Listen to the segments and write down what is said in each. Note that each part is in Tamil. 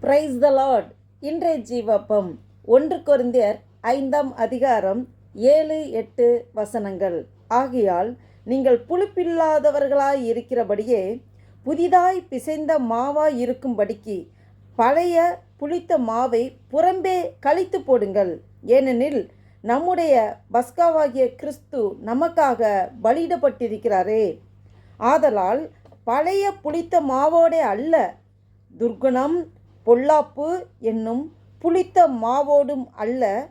பிரைஸ் த லார்ட் இன்றைய ஜீவப்பம் ஒன்று கொரிந்தியர் ஐந்தாம் அதிகாரம் ஏழு எட்டு வசனங்கள். ஆகையால் நீங்கள் புளிப்பில்லாதவர்களாய் இருக்கிறபடியே புதிதாய் பிசைந்த மாவாய் இருக்கும்படிக்கு பழைய புளித்த மாவை புறம்பே கழித்து போடுங்கள். ஏனெனில் நம்முடைய பஸ்காவாகிய கிறிஸ்து நமக்காக பலியிடப்பட்டிருக்கிறாரே. ஆதலால் பழைய புளித்த மாவோடே அல்ல துர்குணம் பொல்லாப்பு என்னும் புளித்த மாவோடும் அல்ல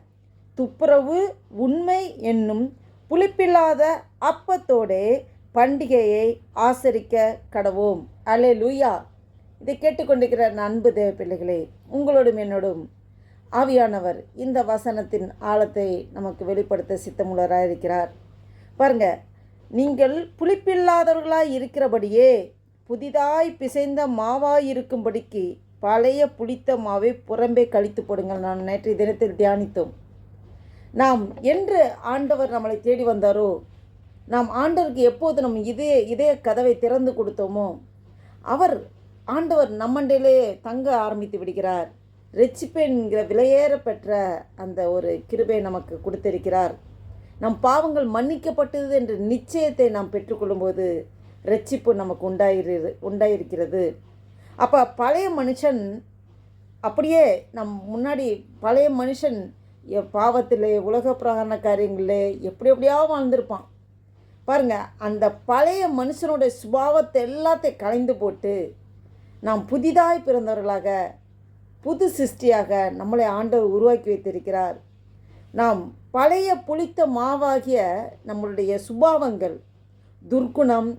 துப்புரவு உண்மை என்னும் புளிப்பில்லாத அப்பத்தோடே பண்டிகையை ஆசரிக்க கடவோம். அலே லூயா இதை கேட்டுக்கொண்டிருக்கிற அன்பு தேவ பிள்ளைகளே உங்களோடும் என்னோடும் ஆவியானவர் இந்த வசனத்தின் ஆழத்தை நமக்கு வெளிப்படுத்த சித்தமுள்ளராக இருக்கிறார் பாருங்க நீங்கள் புளிப்பில்லாதவர்களாய் இருக்கிறபடியே புதிதாய் பிசைந்த மாவாய் இருக்கும்படிக்கு பழைய புளித்த மாவை புறம்பே கழித்து போடுங்கள். நான் நேற்று தினத்தில் தியானித்தோம். நாம் என்று ஆண்டவர் நம்மளை தேடி வந்தாரோ? நாம் ஆண்டவருக்கு எப்போது நம் இதய இதய கதவை திறந்து கொடுத்தோமோ? அவர் ஆண்டவர் நம்மண்டையிலே தங்க ஆரம்பித்து விடுகிறார். ரெச்சிப்பேன்கிற விலையேற பெற்ற அந்த ஒரு கிருபை நமக்கு கொடுத்திருக்கிறார். நம் பாவங்கள் மன்னிக்கப்பட்டது என்ற நிச்சயத்தை நாம் பெற்றுக்கொள்ளும்போது ரட்சிப்பு நமக்கு உண்டாயிரு உண்டாயிருக்கிறது. அப்போ பழைய மனுஷன் அப்படியே நம் முன்னாடி பழைய மனுஷன் எ- பாவத்திலே உலக பிரகாரண காரியங்களில் எப்படி எப்படியாவது வாழ்ந்திருப்பான். பாருங்க அந்த பழைய மனுஷனுடைய சுபாவத்தை எல்லாத்தையும் கலைந்து போட்டு நாம் புதிதாய் பிறந்தவர்களாக புது சிருஷ்டியாக நம்மளை ஆண்டவர் உருவாக்கி வைத்திருக்கிறார். நாம் பழைய புளித்த மாவாகிய நம்மளுடைய சுபாவங்கள் துர்க்குணம்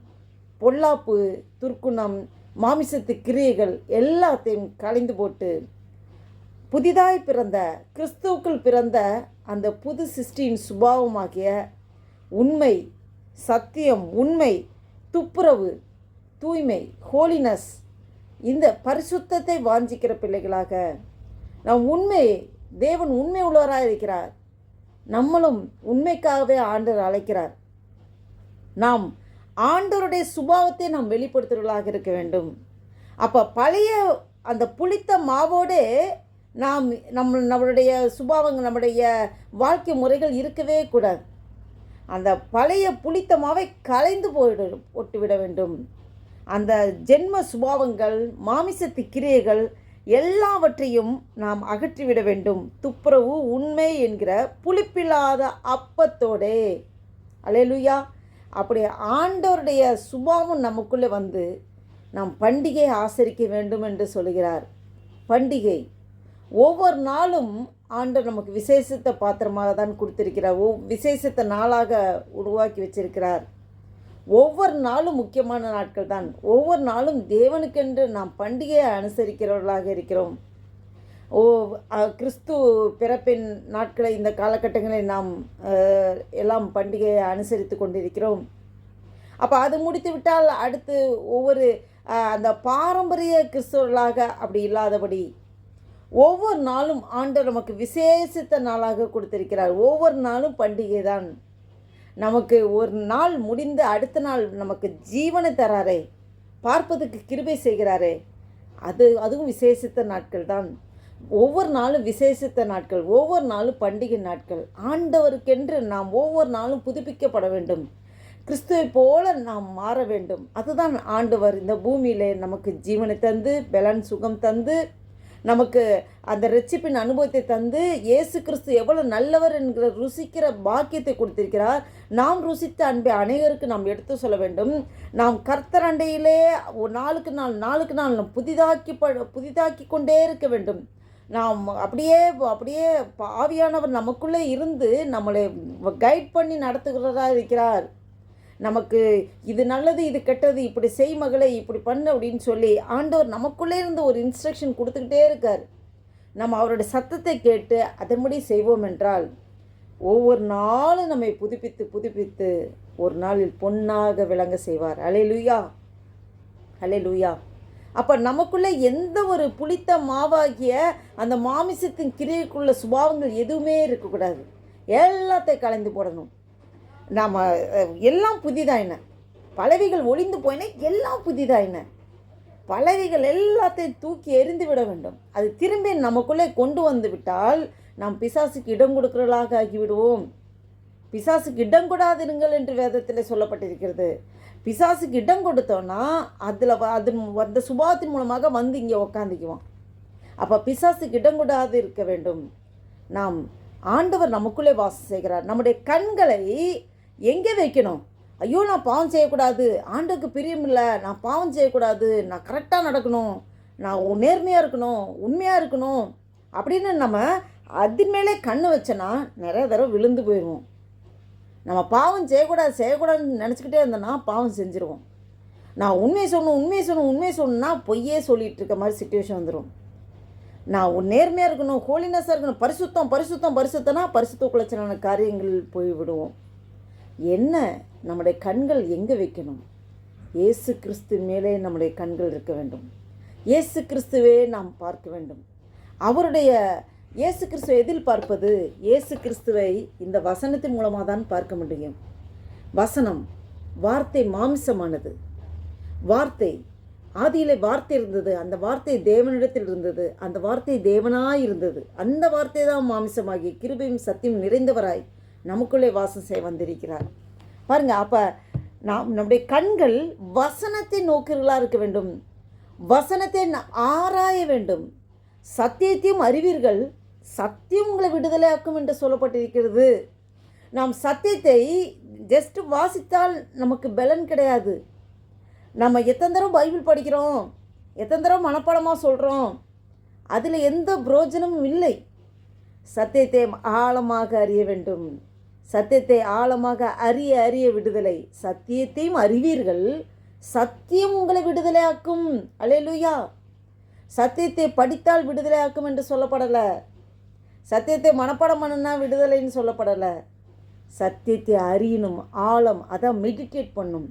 பொல்லாப்பு துர்க்குணம் மாமிசத்து கிரியைகள் எல்லாத்தையும் கலைந்து போட்டு புதிதாய் பிறந்த கிறிஸ்துவுக்குள் பிறந்த அந்த புது சிருஷ்டியின் சுபாவமாகிய உண்மை சத்தியம் உண்மை துப்புரவு தூய்மை ஹோலினஸ் இந்த பரிசுத்தத்தை வாஞ்சிக்கிற பிள்ளைகளாக நாம் உண்மை தேவன் உண்மை உள்ளவராக இருக்கிறார். நம்மளும் உண்மைக்காகவே ஆண்டு அழைக்கிறார். நாம் ஆண்டவருடைய சுபாவத்தை நாம் வெளிப்படுத்துகிறவர்களாக இருக்க வேண்டும். அப்போ பழைய அந்த புளித்த மாவோடு நாம் நம்ம நம்மளுடைய சுபாவங்கள் நம்முடைய வாழ்க்கை முறைகள் இருக்கவே கூடாது. அந்த பழைய புளித்த மாவை கலைந்து போயிடு போட்டுவிட வேண்டும். அந்த ஜென்ம சுபாவங்கள் மாமிசத்து கிரியைகள் எல்லாவற்றையும் நாம் அகற்றிவிட வேண்டும். துப்புரவு உண்மை என்கிற புளிப்பில்லாத அப்பத்தோடே. அலையலுயா. அப்படி ஆண்டவருடைய சுபாவம் நமக்குள்ளே வந்து நாம் பண்டிகையை ஆசரிக்க வேண்டும் என்று சொல்கிறார். பண்டிகை. ஒவ்வொரு நாளும் ஆண்டவர் நமக்கு விசேஷத்த பாத்திரமாக தான் கொடுத்திருக்கிறார். ஒவ் விசேஷத்த நாளாக உருவாக்கி வச்சிருக்கிறார். ஒவ்வொரு நாளும் முக்கியமான நாட்கள் தான். ஒவ்வொரு நாளும் தேவனுக்கென்று நாம் பண்டிகையை அனுசரிக்கிறவர்களாக இருக்கிறோம். ஓ கிறிஸ்து பிறப்பின் நாட்களை இந்த காலகட்டங்களில் நாம் எல்லாம் பண்டிகையை அனுசரித்து கொண்டிருக்கிறோம். அப்போ அது முடித்து விட்டால் அடுத்து ஒவ்வொரு அந்த பாரம்பரிய கிறிஸ்தவர்களாக அப்படி இல்லாதபடி ஒவ்வொரு நாளும் ஆண்டவர் நமக்கு விசேஷித்த நாளாக கொடுத்திருக்கிறார். ஒவ்வொரு நாளும் பண்டிகை தான். நமக்கு ஒரு நாள் முடிந்து அடுத்த நாள் நமக்கு ஜீவனை தராரே. பார்ப்பதற்கு கிருபை செய்கிறாரே. அது அதுவும் விசேஷித்த நாட்கள் தான். ஒவ்வொரு நாளும் விசேஷித்த நாட்கள் ஒவ்வொரு நாளும் பண்டிகை நாட்கள். ஆண்டவருக்கென்று நாம் ஒவ்வொரு நாளும் புதுப்பிக்கப்பட வேண்டும். கிறிஸ்துவை போல நாம் மாற வேண்டும். அதுதான் ஆண்டவர் இந்த பூமியிலே நமக்கு ஜீவனை தந்து பலன் சுகம் தந்து நமக்கு அந்த ரெச்சிப்பின் அனுபவத்தை தந்து இயேசு கிறிஸ்து எவ்வளவு நல்லவர் என்கிற ருசிக்கிற பாக்கியத்தை கொடுத்திருக்கிறார். நாம் ருசித்த அன்பை அநேகருக்கு நாம் எடுத்து சொல்ல வேண்டும். நாம் கர்த்தர் அண்டையிலே ஒரு நாளுக்கு நாள் நாளுக்கு நாள் நாம் புதிதாக்கி ப- புதிதாக்கி கொண்டே இருக்க வேண்டும். நாம் அப்படியே அப்படியே பாவியானவர் நமக்குள்ளே இருந்து நம்மளை கைட் பண்ணி நடத்துகிறதா இருக்கிறார். நமக்கு இது நல்லது இது கெட்டது இப்படி செய் மகளை இப்படி பண்ணு அப்படின்னு சொல்லி ஆண்டவர் நமக்குள்ளே இருந்து ஒரு இன்ஸ்ட்ரக்ஷன் கொடுத்துக்கிட்டே இருக்கார். நம்ம அவருடைய சத்தத்தை கேட்டு அதன்படி செய்வோம் என்றால் ஒவ்வொரு நாளும் நம்மை புதுப்பித்து புதுப்பித்து ஒரு நாளில் பொன்னாக விளங்க செய்வார். அலே லூயா அலே லூயா அப்போ நமக்குள்ளே எந்த ஒரு புளித்த மாவாகிய அந்த மாமிசத்தின் கிரியைக்குள்ள சுபாவங்கள் எதுவுமே இருக்கக்கூடாது. எல்லாத்தையும் கலந்து போடணும். நாம் எல்லாம் புதிதாக என்ன? பலவைகள் ஒளிந்து போயினா எல்லாம் புதிதாக என்ன? பலகைகள் எல்லாத்தையும் தூக்கி எறிந்து விட வேண்டும். அது திரும்பி நமக்குள்ளே கொண்டு வந்து விட்டால் நாம் பிசாசுக்கு இடம் கொடுக்கிறவர்களாக ஆகிவிடுவோம். பிசாசுக்கு இடம் கொடாதிருங்கள் என்று வேதத்தில் சொல்லப்பட்டிருக்கிறது. பிசாசுக்கு இடம் கொடுத்தோன்னா அதில் அது அந்த சுபாவத்தின் மூலமாக வந்து இங்கே உக்காந்துக்குவோம் அப்போ பிசாசுக்கு இடம் கொடாது இருக்க வேண்டும். நாம் ஆண்டவர் நமக்குள்ளே வாசம் செய்கிறார். நம்முடைய கண்களை எங்கே வைக்கணும்? ஐயோ நான் பாவம் செய்யக்கூடாது. ஆண்டுக்கு பிரியமில்லை நான் பாவம் செய்யக்கூடாது. நான் கரெக்டாக நடக்கணும். நான் நேர்மையாக இருக்கணும். உண்மையாக இருக்கணும். அப்படின்னு நம்ம அதன் மேலே கண்ணு வச்சோன்னா நிறைய தடவை விழுந்து போயிடுவோம். நம்ம பாவம் செய்யக்கூடாது செய்யக்கூடாதுன்னு நினச்சிக்கிட்டே இருந்தோன்னா பாவம் செஞ்சுருவோம். நான் உண்மையை சொல்லணும் உண்மையை சொல்லணும் உண்மையை சொல்லணும்னா பொய்யே சொல்லிகிட்டு இருக்க மாதிரி சுச்சுவேஷன் வந்துடும் நான் உன் நேர்மையாக இருக்கணும் ஹோலினஸாக இருக்கணும் பரிசுத்தம் பரிசுத்தம் பரிசுத்தனா பரிசுத்த குலைச்சலான காரியங்கள் போய் விடுவோம். என்ன? நம்முடைய கண்கள் எங்கே வைக்கணும்? இயேசு கிறிஸ்து மேலே நம்முடைய கண்கள் இருக்க வேண்டும். இயேசு கிறிஸ்துவே நாம் பார்க்க வேண்டும். அவருடைய இயேசு கிறிஸ்துவை எதில் பார்ப்பது? இயேசு கிறிஸ்துவை இந்த வசனத்தின் மூலமாக தான் பார்க்க முடியும். வசனம் வார்த்தை மாமிசமானது. வார்த்தை ஆதியிலே வார்த்தை இருந்தது அந்த வார்த்தை தேவனிடத்தில் இருந்தது அந்த வார்த்தை தேவனாய் இருந்தது. அந்த வார்த்தை தான் மாமிசமாகி கிருபையும் சத்தியம் நிறைந்தவராய் நமக்குள்ளே வாசம் செய்ய வந்திருக்கிறார். பாருங்க அப்போ நாம் நம்முடைய கண்கள் வசனத்தை நோக்கிறீர்களாக இருக்க வேண்டும். வசனத்தை ஆராய வேண்டும். சத்தியத்தையும் அறிவீர்கள். சத்தியம் உங்களை விடுதலையாக்கும் என்று சொல்லப்பட்டிருக்கிறது. நாம் சத்தியத்தை ஜஸ்ட் வாசித்தால் நமக்கு பலன் கிடையாது. நம்ம எத்தனை தடவை பைபிள் படிக்கிறோம் எத்தனை தடவை மனப்பாடமாக சொல்கிறோம் அதில் எந்த புரோஜனமும் இல்லை. சத்தியத்தை ஆழமாக அறிய வேண்டும். சத்தியத்தை ஆழமாக அறிய அறிய விடுதலை. சத்தியத்தையும் அறிவீர்கள். சத்தியம் உங்களை விடுதலையாக்கும். அலையலுயா சத்தியத்தை படித்தால் விடுதலையாக்கும் என்று சொல்லப்படலை. சத்தியத்தை மனப்பாடம் பண்ணுன்னா விடுதலைன்னு சொல்லப்படலை. சத்தியத்தை அறியணும் ஆழம் அதான் மெடிடேட் பண்ணும்.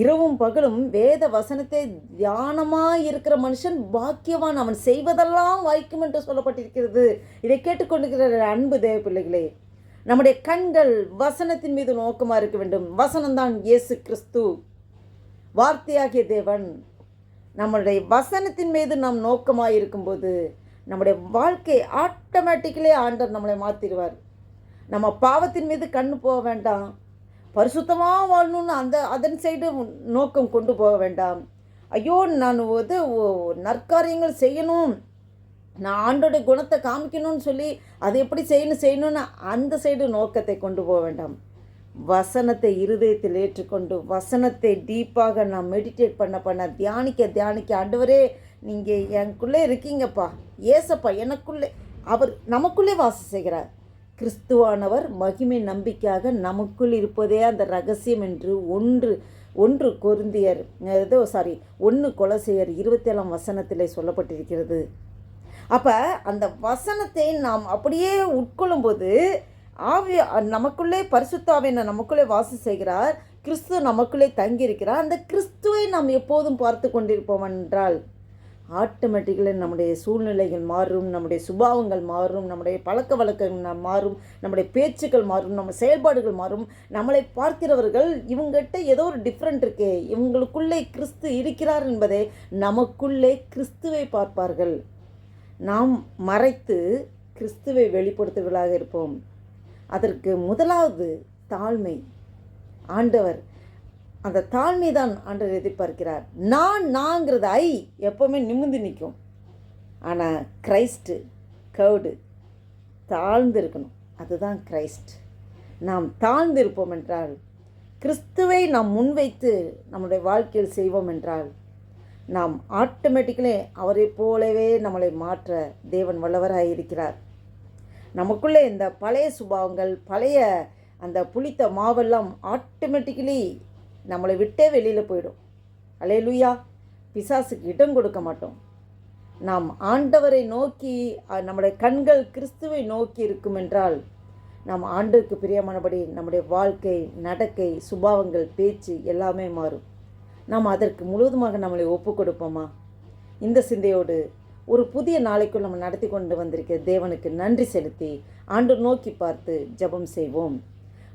இரவும் பகலும் வேத வசனத்தை தியானமாக இருக்கிற மனுஷன் பாக்கியவான். அவன் செய்வதெல்லாம் வாய்க்கும் என்று சொல்லப்பட்டிருக்கிறது. இதை கேட்டுக்கொண்டிருக்கிற அன்பு தேவ பிள்ளைகளே நம்முடைய கண்கள் வசனத்தின் மீது நோக்கமாக இருக்க வேண்டும். வசனம்தான் இயேசு கிறிஸ்து. வார்த்தையாகிய தேவன் நம்முடைய வசனத்தின் மீது நாம் நோக்கமாக இருக்கும்போது நம்முடைய வாழ்க்கையை ஆட்டோமேட்டிக்கலே ஆண்டவர் நம்மளை மாற்றிடுவார் நம்ம பாவத்தின் மீது கண்ணு போக வேண்டாம். பரிசுத்தமாக வாழணும்னு அந்த அதன் சைடு நோக்கம் கொண்டு போக வேண்டாம். ஐயோ நான் வந்து நற்காரியங்கள் செய்யணும். நான் ஆண்டோடைய குணத்தை காமிக்கணும்னு சொல்லி அதை எப்படி செய்யணும் செய்யணும்னு அந்த சைடு நோக்கத்தை கொண்டு போக வேண்டாம். வசனத்தை இருதயத்தில் ஏற்றுக்கொண்டு வசனத்தை டீப்பாக நான் மெடிடேட் பண்ண பண்ண தியானிக்க தியானிக்க ஆண்டவரே நீங்கள் எனக்குள்ளே இருக்கீங்கப்பா. ஏசப்பா எனக்குள்ளே. அவர் நமக்குள்ளே வாசம் செய்கிறார். கிறிஸ்துவானவர் மகிமை நம்பிக்கையாக நமக்குள் இருப்பதே அந்த ரகசியம் என்று ஒன்று ஒன்று கொருந்தியர் ஏதோ சாரி ஒன்று கொலசையர் இருபத்தேழாம் வசனத்தில் சொல்லப்பட்டிருக்கிறது. அப்போ அந்த வசனத்தை நாம் அப்படியே உட்கொள்ளும்போது ஆவி நமக்குள்ளே பரிசுத்தாவின நமக்குள்ளே வாசம் செய்கிறார். கிறிஸ்து நமக்குள்ளே தங்கியிருக்கிறார். அந்த கிறிஸ்துவை நாம் எப்போதும் பார்த்து கொண்டிருப்போம் என்றால் ஆட்டோமேட்டிக்கலாக நம்முடைய சூழ்நிலைகள் மாறும் நம்முடைய சுபாவங்கள் மாறும் நம்முடைய பழக்க வழக்கங்கள் மாறும் நம்முடைய பேச்சுக்கள் மாறும் நம்ம செயல்பாடுகள் மாறும். நம்மளை பார்க்கிறவர்கள் இவங்ககிட்ட ஏதோ ஒரு டிஃப்ரெண்ட் இருக்கே. இவங்களுக்குள்ளே கிறிஸ்து இருக்கிறார் என்பதை நமக்குள்ளே கிறிஸ்துவை பார்ப்பார்கள். நாம் மறைத்து கிறிஸ்துவை வெளிப்படுத்துவர்களாக இருப்போம். அதற்கு முதலாவது தாழ்மை. ஆண்டவர் அந்த தாழ்மை தான் ஆண்டவர் எதிர்பார்க்கிறார். நான் நாங்கிறது ஐ எப்போவுமே நிமிர்ந்து நிற்கும். ஆனால் கிரைஸ்ட்டு கவுடு தாழ்ந்து இருக்கணும் அதுதான் கிரைஸ்ட். நாம் தாழ்ந்து இருப்போம் என்றால் கிறிஸ்துவை நாம் முன்வைத்து நம்முடைய வாழ்க்கையில் செய்வோம் என்றால் நாம் ஆட்டோமேட்டிக்கலி அவரைப் போலவே நம்மளை மாற்ற தேவன் வல்லவராக இருக்கிறார். நமக்குள்ளே இந்த பழைய சுபாவங்கள் பழைய அந்த புளித்த மாவெல்லாம் ஆட்டோமேட்டிக்கலி நம்மளை விட்டே வெளியில் போயிடும். அலையலுயா பிசாசுக்கு இடம் கொடுக்க மாட்டோம். நாம் ஆண்டவரை நோக்கி நம்முடைய கண்கள் கிறிஸ்துவை நோக்கி இருக்கும் என்றால் நாம் ஆண்டுக்கு பிரியமானபடி நம்முடைய வாழ்க்கை நடக்கை சுபாவங்கள் பேச்சு எல்லாமே மாறும். நாம் அதற்கு முழுவதுமாக நம்மளை ஒப்பு கொடுப்போமா? இந்த சிந்தையோடு ஒரு புதிய நாளைக்குள் நம்ம நடத்தி கொண்டு வந்திருக்க தேவனுக்கு நன்றி செலுத்தி ஆண்டு நோக்கி பார்த்து ஜெபம் செய்வோம்.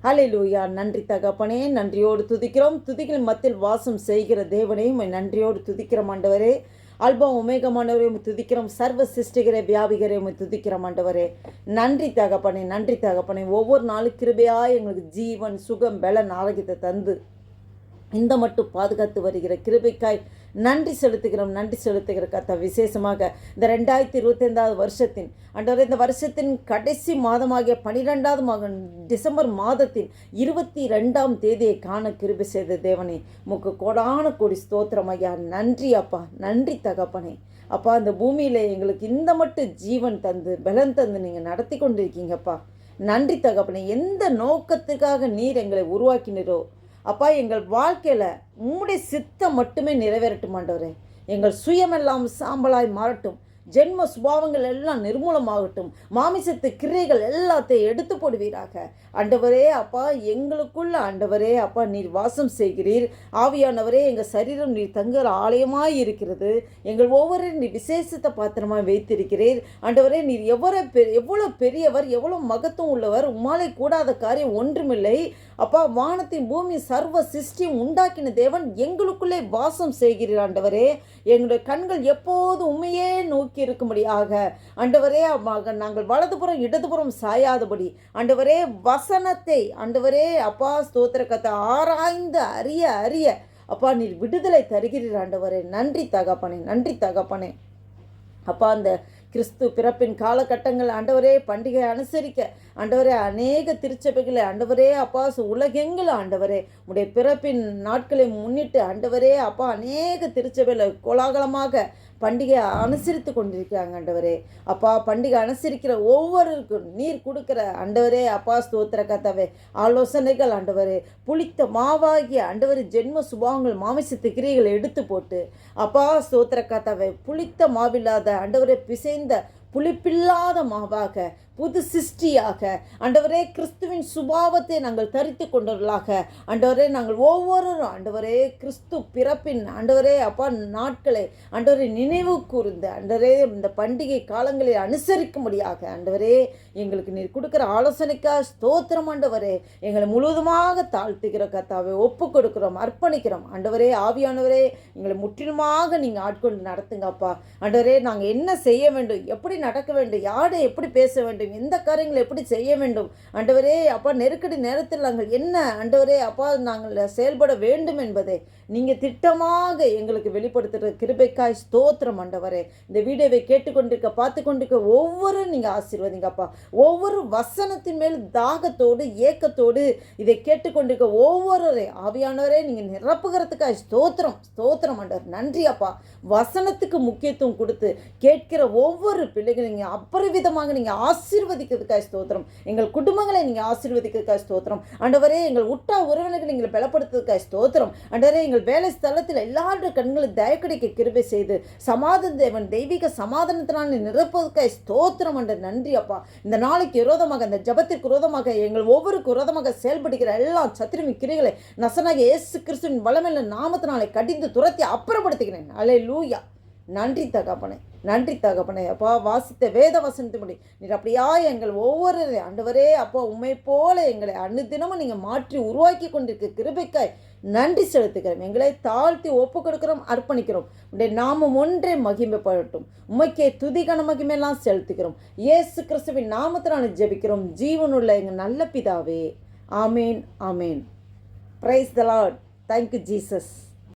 அலையிலூயா நன்றி தகப்பனே நன்றியோடு துதிக்கிறோம். துதிகள் மத்தியில் வாசம் செய்கிற தேவனையும் நன்றியோடு துதிக்கிறோம் ஆண்டவரே. அல்பம் உமேகமானவரே உம்மை துதிக்கிறோம். சர்வ சிருஷ்டிகரே வியாபிகரே உம்மை துதிக்கிறோம் ஆண்டவரே. நன்றி தகப்பனே நன்றி தகப்பனே. ஒவ்வொரு நாளும் கிருபையாக எங்களுக்கு ஜீவன் சுகம் பலன் ஆரோக்கியத்தை தந்து இந்த மட்டும் பாதுகாத்து வருகிற கிருபைக்காய் நன்றி செலுத்துகிறோம் நன்றி செலுத்துகிற கத்த விசேஷமாக இந்த ரெண்டாயிரத்தி இருபத்தைந்தாவது வருஷத்தின் அன்றவரை இந்த வருஷத்தின் கடைசி மாதமாகிய பனிரெண்டாவது மகன் டிசம்பர் மாதத்தின் இருபத்தி ரெண்டாம் தேதியை காண கிருபி செய்த தேவனே முக்கு கோடான கோடி ஸ்தோத்திரம் ஐயா. நன்றி அப்பா நன்றி தகப்பனே. அப்பா இந்த பூமியில் எங்களுக்கு இந்த மட்டும் ஜீவன் தந்து பலன் தந்து நீங்கள் நடத்தி கொண்டிருக்கீங்கப்பா. நன்றி தகப்பனே எந்த நோக்கத்துக்காக நீர் எங்களை உருவாக்கினரோ அப்பா எங்கள் வாழ்க்கையில் உம்முடைய சித்தம் மட்டுமே நிறைவேறட்டும் ஆண்டவரே. எங்கள் சுயமெல்லாம் சாம்பலாய் மாறட்டும். ஜென்ம சுபாவங்கள் எல்லாம் நிர்மூலமாகட்டும். மாமிசத்து கிரைகள் எல்லாத்தையும் எடுத்து போடுவீராக. ஆண்டவரே அப்பா எங்களுக்குள்ள ஆண்டவரே அப்பா நீர் வாசம் செய்கிறீர். ஆவியானவரே எங்கள் சரீரம் நீர் தங்குற ஆலயமாய் இருக்கிறது. எங்கள் ஒவ்வொரு நீர் விசேஷத்தை பாத்திரமாக வைத்திருக்கிறீர். ஆண்டவரே நீர் எவ்வளோ பெ எவ்வளோ பெரியவர் எவ்வளோ மகத்துவம் உள்ளவர். உம்மாலே கூடாத காரியம் ஒன்றுமில்லை. அப்பா வானத்தின் பூமி சர்வ சிருஷ்டியும் உண்டாக்கின தேவன் எங்களுக்குள்ளே வாசம் செய்கிறீர் ஆண்டவரே. எங்களுடைய கண்கள் எப்போது உண்மையே நோக்கி இருக்கும்படியாக ஆண்டவரே அம்மாக நாங்கள் வலதுபுறம் இடதுபுறம் சாயாதபடி ஆண்டவரே வசனத்தை ஆண்டவரே அப்பா ஸ்தோத்திர கத்தை ஆராய்ந்து அறிய அறிய அப்பா நீர் விடுதலை தருகிறீர் ஆண்டவரே. நன்றி தகப்பனே நன்றி தகப்பனே. அப்பா அந்த கிறிஸ்து பிறப்பின் காலகட்டங்கள் ஆண்டவரே பண்டிகை அனுசரிக்க ஆண்டவரே அநேக திருச்சபைகளை ஆண்டவரே அப்பா உலகெங்கில் ஆண்டவரே உடைய பிறப்பின் நாட்களை முன்னிட்டு ஆண்டவரே அப்பா அநேக திருச்சபையில் கோலாகலமாக பண்டிகையை அனுசரித்து கொண்டிருக்கிறாங்க ஆண்டவரே. அப்பா பண்டிகை அனுசரிக்கிற ஒவ்வொருக்கும் நீர் கொடுக்குற ஆண்டவரே அப்பா ஸ்தோத்திர கத்தாவே ஆலோசனைகள் ஆண்டவரே புளித்த மாவாகிய ஆண்டவர் ஜென்ம சுபாவங்கள் மாமிசத்து கிரியைகளை எடுத்து போட்டு அப்பா ஸ்தோத்திர கதவை புளித்த மாவில்லாத ஆண்டவரை பிசைந்த புளிப்பில்லாத மாவாக புது சிருஷ்டியாக. ஆண்டவரே கிறிஸ்துவின் சுபாவத்தை நாங்கள் தரித்து கொண்டவர்களாக. ஆண்டவரே நாங்கள் ஒவ்வொருவரும் ஆண்டவரே கிறிஸ்து பிறப்பின் ஆண்டவரே அப்பா நாட்களை ஆண்டவரை நினைவு கூர்ந்து ஆண்டவரே இந்த பண்டிகை காலங்களை அனுசரிக்கும்படியாக. ஆண்டவரே எங்களுக்கு நீர் கொடுக்குற ஆலோசனைக்காக ஸ்தோத்திரம் ஆண்டவரே. எங்களை முழுவதுமாக தாழ்த்துகிற கத்தாவை ஒப்பு கொடுக்கிறோம் அர்ப்பணிக்கிறோம். ஆண்டவரே ஆவியானவரே எங்களை முற்றிலுமாக நீங்கள் ஆட்கொண்டு நடத்துங்கப்பா ஆண்டவரே நாங்கள் என்ன செய்ய வேண்டும் எப்படி நடக்க வேண்டும் யாரை எப்படி பேச வேண்டும் எந்த காரியங்களை எப்படி செய்ய வேண்டும்? ஆண்டவரே அப்பா நெருக்கடி நேரத்தில் நாங்கள் என்ன? ஆண்டவரே அப்பா நாங்கள் செயல்பட வேண்டும் என்பதை நீங்கள் திட்டமாக எங்களுக்கு வெளிப்படுத்துகிற கிருபைக்காய் ஸ்தோத்திரம் ஆண்டவரே. இந்த வீடியோவை கேட்டுக்கொண்டிருக்க பார்த்து கொண்டிருக்க ஒவ்வொரு நீங்கள் ஆசீர்வதிங்கப்பா ஒவ்வொரு வசனத்தின் மேல் தாகத்தோடு ஏக்கத்தோடு இதை கேட்டுக்கொண்டிருக்க ஒவ்வொருவரை ஆவியானவரே நீங்கள் நிரப்புகிறதுக்காய் ஸ்தோத்திரம் ஸ்தோத்திரம் ஆண்டவர். நன்றி அப்பா. வசனத்துக்கு முக்கியத்துவம் கொடுத்து கேட்கிற ஒவ்வொரு பிள்ளைகளும் நீங்கள் அபரிவிதமாக நீங்கள் ஆசீர்வதிக்கிறதுக்காய் ஸ்தோத்திரம். எங்கள் குடும்பங்களை நீங்கள் ஆசீர்வதிக்கிறதுக்காக ஸ்தோத்திரம். ஆண்டவரே எங்கள் உட்டா உறவினர்கள் நீங்கள் பலப்படுத்துறதுக்காக ஸ்தோத்திரம். ஆண்டவரே எங்கள் வேலை ஸ்தலத்தில் எல்லாருடைய கண்களும் தயக்கடிக்க கிருபை செய்து சமாதான தேவன் தெய்வீக சமாதானத்தினால் நிரப்புவதற்காக ஸ்தோத்திரம் என்ற நன்றி அப்பா. இந்த நாளைக்கு விரோதமாக இந்த ஜபத்திற்கு விரோதமாக எங்கள் ஒவ்வொருக்கு விரோதமாக செயல்படுகிற எல்லா சத்திரமி கிரைகளை நசனாக இயேசு கிறிஸ்துவின் வளமெல்ல நாமத்தினாலே கடிந்து துரத்தி அப்புறப்படுத்துகிறேன். அலே லூயா நன்றி தகப்பனே நன்றி தகப்பனே. அப்பா வாசித்த வேத வசனத்தின்படி நீர் அப்படியா எங்கள் ஒவ்வொரு ஆண்டவரே அப்பா உண்மை போல எங்களை அனுதினமும் நீங்கள் மாற்றி உருவாக்கி கொண்டிருக்க கிருபைக்காய் நன்றி செலுத்துகிறோம். எங்களை தாழ்த்தி ஒப்பு கொடுக்கிறோம் அர்ப்பணிக்கிறோம். உடைய நாமம் ஒன்றே மகிமைப்படட்டும். உமைக்கே துதிகன மகிமையெல்லாம் செலுத்துகிறோம். இயேசு கிறிஸ்துவின் நாமத்தினால ஜெபிக்கிறோம். ஜீவனுள்ள எங்கள் நல்ல பிதாவே. ஆமேன் ஆமேன். Praise the Lord thank you Jesus